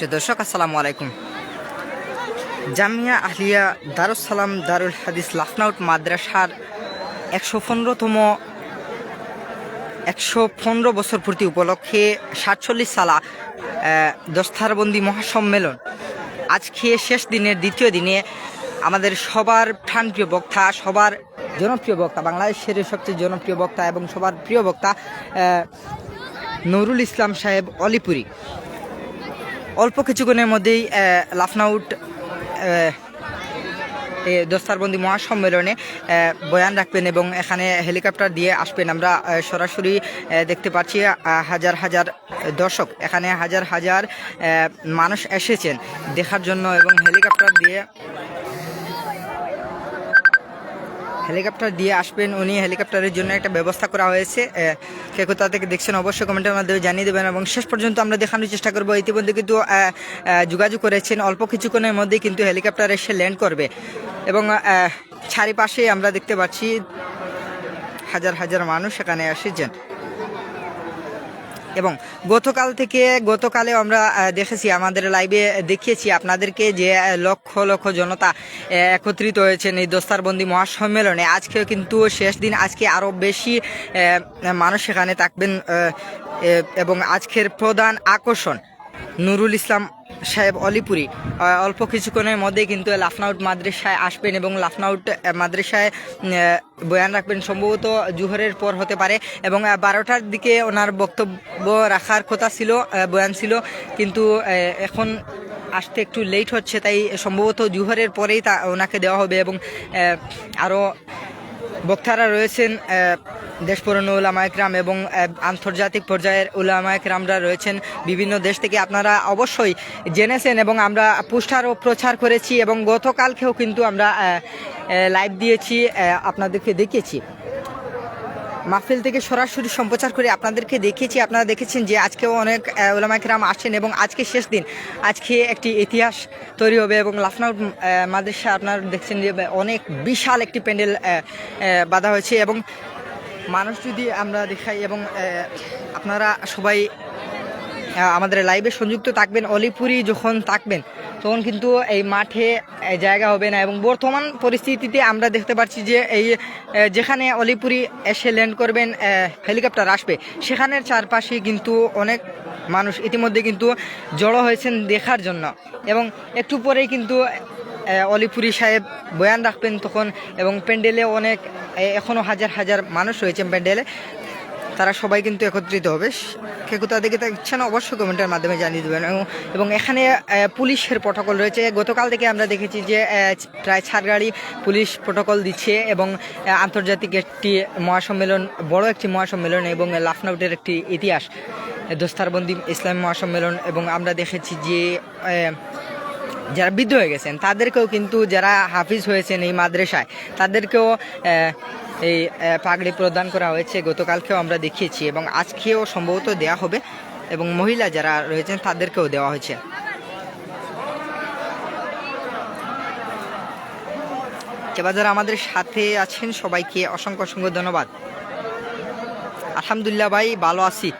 প্রিয় দর্শক, আসসালামু আলাইকুম। জামিয়া আহলিয়া দারুস সালাম দারুল হাদিস লাফনাউট মাদ্রাসার একশো পনেরোতম, একশো পনেরো বছর পূর্তি উপলক্ষে সাতচল্লিশ সালা দস্তারবন্দি মহাসম্মেলন। আজকে শেষ দিনের দ্বিতীয় দিনে আমাদের সবার প্রাণপ্রিয় বক্তা, সবার জনপ্রিয় বক্তা, বাংলাদেশের সবচেয়ে জনপ্রিয় বক্তা এবং সবার প্রিয় বক্তা নুরুল ইসলাম সাহেব অলিপুরি। অল্প কিছুক্ষণের মধ্যেই লাফনাউট দস্তারবন্দি মহাসম্মেলনে বয়ান রাখবেন এবং এখানে হেলিকপ্টার দিয়ে আসবেন। আমরা সরাসরি দেখতে পাচ্ছি হাজার হাজার দর্শক। এখানে হাজার হাজার মানুষ এসেছেন দেখার জন্য এবং হেলিকপ্টার দিয়ে হেলিকপ্টার দিয়ে আসবেন, উনি হেলিকপ্টারের জন্য একটা ব্যবস্থা করা হয়েছে। কে কোথা থেকে দেখছেন অবশ্যই কমেন্টের মাধ্যমে জানিয়ে দেবেন। এবং শেষ পর্যন্ত আমরা দেখানোর চেষ্টা করব। ইতিমধ্যে কিন্তু যোগাযোগ করেছেন, অল্প কিছুক্ষণের মধ্যে কিন্তু হেলিকপ্টার এসে ল্যান্ড করবে। এবং চারিপাশে আমরা দেখতে পাচ্ছি হাজার হাজার মানুষ এখানে এসেছেন এবং গতকাল থেকে গতকালে আমরা দেখেছি, আমাদের লাইভে দেখিয়েছি আপনাদেরকে যে লক্ষ লক্ষ জনতা একত্রিত হয়েছেন এই দস্তারবন্দি মহাসম্মেলনে। আজকেও কিন্তু শেষ দিন, আজকে আরও বেশি মানুষ সেখানে থাকবেন এবং আজকের প্রধান আকর্ষণ। নুরুল ইসলাম সাহেব অলিপুরি। অল্প কিছুক্ষণের মধ্যে কিন্তু লাফনাউট মাদ্রাসায় আসবেন এবং লাফনাউট মাদ্রাসায় বয়ান রাখবেন। সম্ভবত জুহরের পর হতে পারে এবং বারোটার দিকে ওনার বক্তব্য রাখার কথা ছিল বয়ান ছিল। কিন্তু এখন আসতে একটু লেট হচ্ছে, তাই সম্ভবত জুহরের পরেই তা ওনাকে দেওয়া হবে এবং আরও বক্তারা রয়েছেন আহ, দেশপুরনো উলামা একরাম এবং আন্তর্জাতিক পর্যায়ের উলামা একরামরা রয়েছেন বিভিন্ন দেশ থেকে। আপনারা অবশ্যই জেনেছেন এবং আমরা পোস্টারও প্রচার করেছি এবং গতকালকেও কিন্তু আমরা লাইভ দিয়েছি আপনাদেরকে দেখিয়েছি। মাহফিল থেকে সরাসরি সম্প্রচার করে আপনাদেরকে দেখিয়েছি। আপনারা দেখেছেন যে আজকেও অনেক ওলামাইকরাম আসেন এবং আজকে শেষ দিন। আজকে একটি ইতিহাস তৈরি হবে এবং লাফনাউট আহ, মাদ্রাসা আপনারা দেখছেন যে অনেক বিশাল একটি প্যান্ডেল বাঁধা হয়েছে এবং মানুষ যদি আমরা দেখাই এবং আপনারা সবাই আমাদের লাইভে সংযুক্ত থাকবেন, অলিপুরি যখন থাকবেন, তখন কিন্তু এই মাঠে জায়গা হবে না। এবং বর্তমান পরিস্থিতিতে আমরা দেখতে পাচ্ছি যে এই যেখানে অলিপুরি এসে ল্যান্ড করবেন হেলিকপ্টার আসবে, সেখানের চারপাশে কিন্তু অনেক মানুষ ইতিমধ্যে কিন্তু জড়ো হয়েছেন দেখার জন্য। এবং একটু পরেই কিন্তু অলিপুরি সাহেব বয়ান রাখবেন তখন এবং প্যান্ডেলে অনেক এখনও হাজার হাজার মানুষ রয়েছেন প্যান্ডেলে। তারা সবাই কিন্তু একত্রিত হবে। কে কোথা থেকে না, অবশ্যই কমেন্টের মাধ্যমে জানিয়ে দেবেন। এবং- এখানে পুলিশের প্রটোকল রয়েছে। গতকাল থেকে আমরা দেখেছি যে প্রায় চার গাড়ি পুলিশ প্রটোকল দিচ্ছে এবং আন্তর্জাতিক একটি মহাসম্মেলন, বড় একটি মহাসম্মেলন এবং লাফনাউটের একটি ইতিহাস, দোস্তারবন্দি ইসলামী মহাসম্মেলন। এবং আমরা দেখেছি যে যারা বৃদ্ধ হয়ে গেছেন, তাদেরকেও কিন্তু যারা হাফিজ হয়েছেন এই মাদ্রাসায়, তাদেরকেও এই পাগড়ি প্রদান করা হয়েছে। গতকালকেও আমরা দেখিয়েছি এবং আজকেও সম্ভবত দেওয়া হবে এবং মহিলা যারা রয়েছেন, তাদেরকেও দেওয়া হয়েছে। এবার যারা আমাদের সাথে আছেন, সবাইকে অসংখ্য অসংখ্য ধন্যবাদ। আলহামদুলিল্লাহ ভাই, ভালো আছি।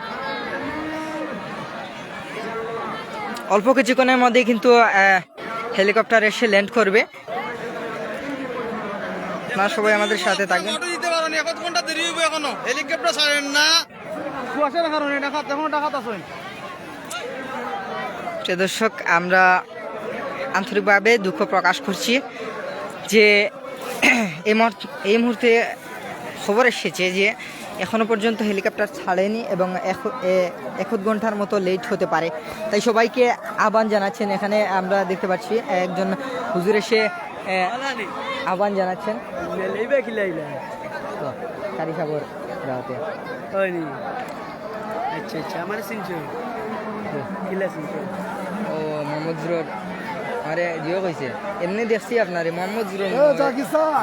অল্প কিছুক্ষণের মধ্যে কিন্তু হেলিকপ্টার এসে ল্যান্ড করবে। আপনারা সবাই আমাদের সাথে থাকবে দিতে নি ঘণ্টা দেরি এখনও। হেলিকপ্টার ছাড়েন না। কুয়াশার কারণে ডাকাত এখন ডাকাত আছেন প্রিয় দর্শক আমরা আন্তরিকভাবে দুঃখ প্রকাশ করছি যে এই মুহূর্তে এই মুহূর্তে খবর এসেছে যে এখনও পর্যন্ত হেলিকপ্টার ছাড়েনি এবং এক- ঘণ্টার মতো লেট হতে পারে। তাই সবাইকে আহ্বান জানাচ্ছেন। এখানে আমরা দেখতে পাচ্ছি একজন হুজুর এসে আহ্বান জানাচ্ছেন। কারি দাওয়াতে আচ্ছা আচ্ছা আমার কিলা ও মোহাম্মদ আরে জিও কইছে। এমনি দেখছি আপনারে মোহাম্মদ জুরর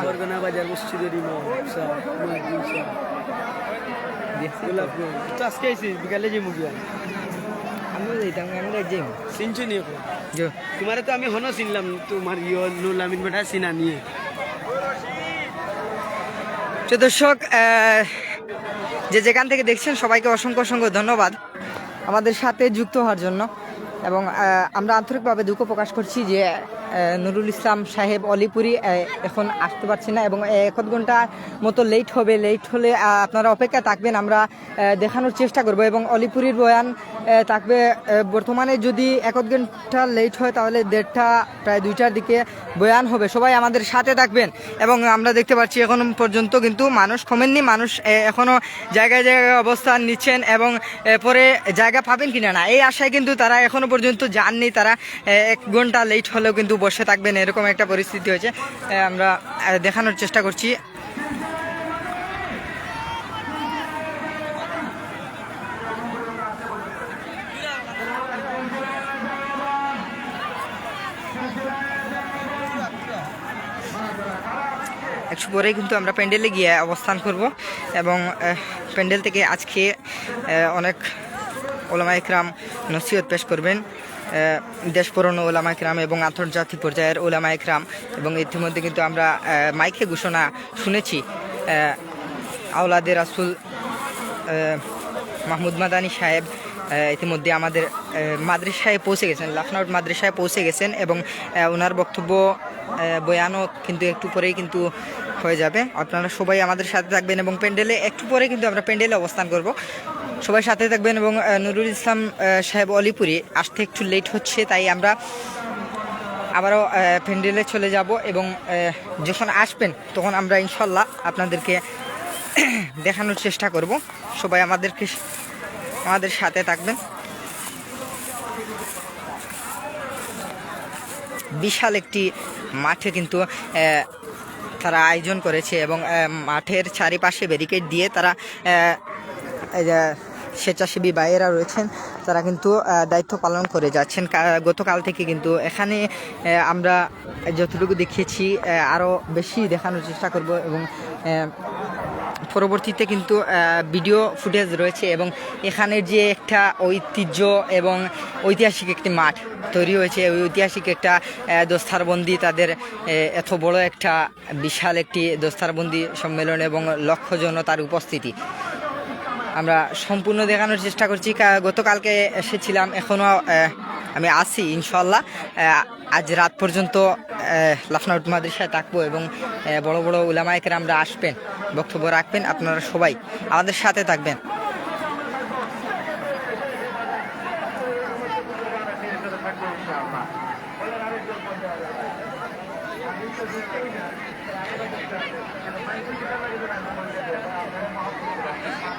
বরগনা বাজার মসজিদের ইমাম স্যার মুদ্দিন স্যার দেখছি তো। গোলাপ তো আজকে আইছি বিকালে যে মুগিয়া আমরা যাইতাম আমরা যাই চিনছো নি এখন তো আমি হনো চিনলাম তোমার ইয় নুল আমিন বেটা চিনা নিয়ে। তো দর্শক যে যেখান থেকে দেখছেন সবাইকে অসংখ্য অসংখ্য ধন্যবাদ আমাদের সাথে যুক্ত হওয়ার জন্য। এবং আমরা আন্তরিকভাবে দুঃখ প্রকাশ করছি যে নুরুল ইসলাম সাহেব অলিপুরি এখন আসতে পারছি না এবং এক ঘণ্টা মতো লেট হবে। লেট হলে আপনারা অপেক্ষা থাকবেন, আমরা দেখানোর চেষ্টা করব এবং অলিপুরির বয়ান থাকবে বর্তমানে যদি এক ঘণ্টা লেট হয় তাহলে দেড়টা, প্রায় দুইটার দিকে বয়ান হবে। সবাই আমাদের সাথে থাকবেন এবং আমরা দেখতে পাচ্ছি এখন পর্যন্ত কিন্তু মানুষ কমেননি, মানুষ এখনও জায়গায় জায়গায় অবস্থান নিচ্ছেন এবং পরে জায়গা পাবেন কিনা না, এই আশায় কিন্তু তারা এখনও পর্যন্ত যাননি। তারা এক ঘণ্টা লেট হলেও কিন্তু বসে থাকবেন, এরকম একটা পরিস্থিতি হয়েছে। আমরা দেখানোর চেষ্টা করছি। একটু পরেই কিন্তু আমরা প্যান্ডেলে গিয়ে অবস্থান করব এবং প্যান্ডেল থেকে আজকে অনেক ওলামা ইকরাম নসিহত পেশ করবেন। দেশ পুরনো ওলামা ইকরাম এবং আন্তর্জাতিক পর্যায়ের ওলামা ইকরাম। এবং ইতিমধ্যে কিন্তু আমরা মাইকে ঘোষণা শুনেছি। আওলাদে রাসুল মাহমুদ মাদানী সাহেব ইতিমধ্যে আমাদের মাদ্রাসায় পৌঁছে গেছেন লাখনৌট মাদ্রাসায় পৌঁছে গেছেন এবং ওনার বক্তব্য বয়ানও কিন্তু একটু পরেই কিন্তু হয়ে যাবে। আপনারা সবাই আমাদের সাথে থাকবেন এবং প্যান্ডেলে একটু পরে কিন্তু আমরা প্যান্ডেলে অবস্থান করব। সবাই সাথে থাকবেন এবং নুরুল ইসলাম সাহেব অলিপুরি। আসতে একটু লেট হচ্ছে, তাই আমরা আবারও প্যান্ডেলে চলে যাব এবং যখন আসবেন তখন আমরা ইনশাল্লাহ আপনাদেরকে দেখানোর চেষ্টা করব। সবাই আমাদেরকে আমাদের সাথে থাকবেন। বিশাল একটি মাঠে কিন্তু তারা আয়োজন করেছে এবং মাঠের চারিপাশে ব্যারিকেড দিয়ে তারা স্বেচ্ছাসেবী ভাইয়েরা রয়েছেন, তারা কিন্তু দায়িত্ব পালন করে যাচ্ছেন। গতকাল থেকে কিন্তু এখানে আমরা যতটুকু দেখিয়েছি আরও বেশি দেখানোর চেষ্টা করব এবং পরবর্তীতে কিন্তু ভিডিও ফুটেজ রয়েছে এবং এখানের যে একটা ঐতিহ্য এবং ঐতিহাসিক একটি মাঠ তৈরি হয়েছে। ওই ঐতিহাসিক একটা দস্তারবন্দি তাদের এত বড় একটা বিশাল একটি দস্তারবন্দি সম্মেলন এবং লক্ষ জনতার উপস্থিতি। আমরা সম্পূর্ণ দেখানোর চেষ্টা করছি। গতকালকে এসেছিলাম, এখনও আমি আছি ইনশাল্লাহ আজ রাত পর্যন্ত লাফনাউট মাদ্রাসায় থাকব এবং বড় বড় উলামায়কের আমরা আসবেন, বক্তব্য রাখবেন, আপনারা সবাই আমাদের সাথে থাকবেন।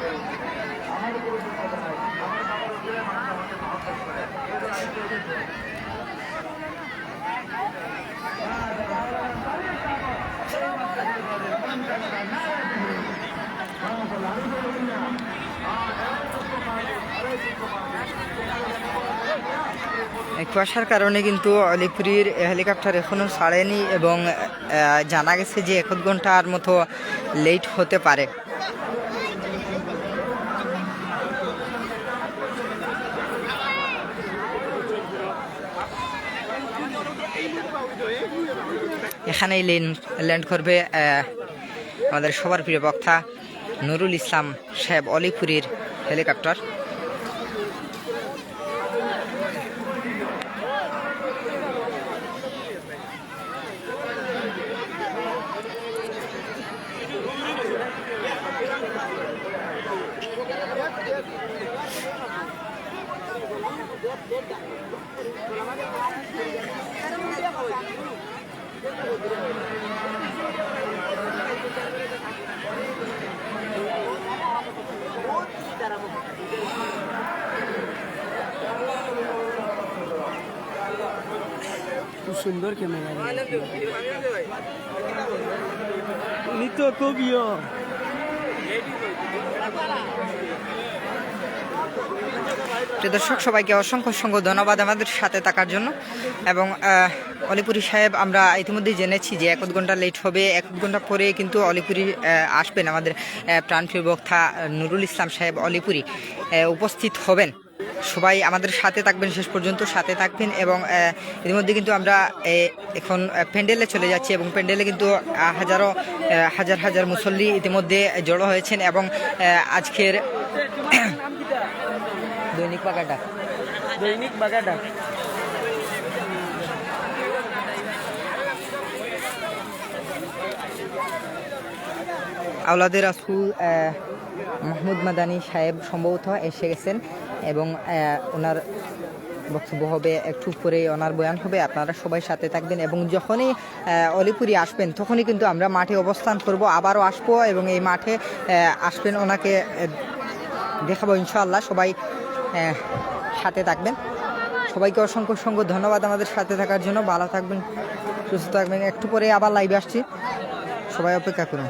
এই কুয়াশার কারণে কিন্তু আলিপুরির হেলিকপ্টার এখনও ছাড়েনি এবং জানা গেছে যে এক ঘণ্টার মতো লেট হতে পারে। এখানেই ল্যান্ড করবে আমাদের সবার প্রিয় বক্তা নুরুল ইসলাম সাহেব অলিপুরির হেলিকপ্টার। খুব সুন্দর ক্যামেরা উনি তো কবিও প্রিয় দর্শক, সবাইকে অসংখ্য অসংখ্য ধন্যবাদ আমাদের সাথে থাকার জন্য। এবং অলিপুরি সাহেব, আমরা ইতিমধ্যেই জেনেছি যে এক ঘণ্টা লেট হবে। এক ঘণ্টা পরে কিন্তু অলিপুরি আসবেন আমাদের প্রাণপ্রিয় বক্তা নুরুল ইসলাম সাহেব অলিপুরি উপস্থিত হবেন। সবাই আমাদের সাথে থাকবেন শেষ পর্যন্ত, সাথে থাকবেন এবং ইতিমধ্যে কিন্তু আমরা এখন প্যান্ডেলে চলে যাচ্ছি এবং প্যান্ডেলে কিন্তু হাজারো হাজার হাজার মুসল্লি ইতিমধ্যে জড়ো হয়েছেন এবং আজকের দৈনিক পাকাটা। দৈনিক বাগাডা আওলাদের রাসুল মাহমুদ মাদানী সাহেব সম্ভবত এসে গেছেন এবং ওনার বক্তব্য হবে একটু পরে ওনার বয়ান হবে আপনারা সবাই সাথে থাকবেন এবং যখনই অলিপুরি আসবেন তখনই কিন্তু আমরা মাঠে অবস্থান করব আবারও আসব এবং এই মাঠে আসবেন ওনাকে দেখাবো ইনশাআল্লাহ সবাই। সাথে থাকবেন। সবাইকে অসংখ্য অসংখ্য ধন্যবাদ আমাদের সাথে থাকার জন্য। ভালো থাকবেন, সুস্থ থাকবেন। একটু পরে আবার লাইভে আসছি। সবাই অপেক্ষা করুন।